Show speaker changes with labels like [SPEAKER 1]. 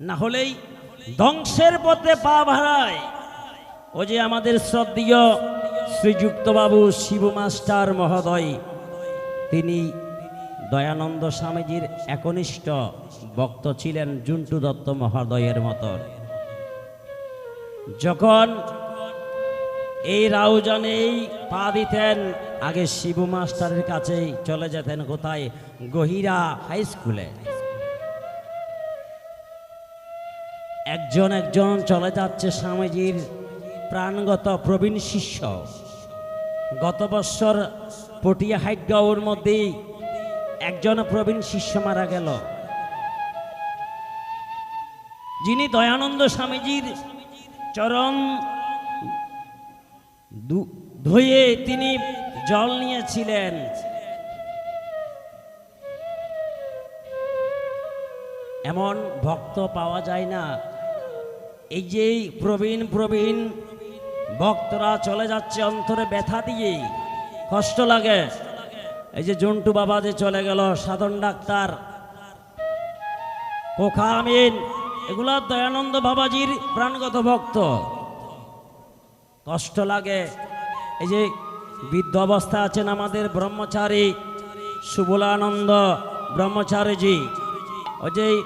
[SPEAKER 1] না হলেই ধ্বংসের পথে পা ভাড়ায় ও যে আমাদের শ্রদ্ধীয় শ্রীযুক্ত বাবু শিব মাস্টার মহোদয়, তিনি দয়ানন্দ স্বামীজির একনিষ্ঠ ভক্ত ছিলেন জুন্টু দত্ত মহোদয়ের মতন যখন এই রাউজানেই পা দিতেন, আগে শিবু মাস্টারের কাছেই চলে যেতেন কোথায়? গহিরা হাই স্কুলে। একজন একজন চলে যাচ্ছে স্বামীজির প্রাণগত প্রবীণ শিষ্য। গত বৎসর পটিয়া হাইটগাঁওর মধ্যেই একজন প্রবীণ শিষ্য মারা গেল। যিনি দয়ানন্দ স্বামীজির চরম দু- ধুয়ে তিনি জল নিয়েছিলেন। এমন ভক্ত পাওয়া যায় না। এই যে প্রবীণ প্রবীণ। ভক্তরা চলে যাচ্ছে অন্তরে ব্যথা দিয়ে। কষ্ট লাগে। এই যে জন্টু বাবা যে চলে গেল, সাধন ডাক্তার। কোখা আমিন। এগুলা দয়ানন্দ বাবাজির প্রাণগত ভক্ত। কষ্ট লাগে। এই যে বৃদ্ধ অবস্থা আছেন আমাদের ব্রহ্মচারী সুবলানন্দ ব্রহ্মচারীজি। ওই যে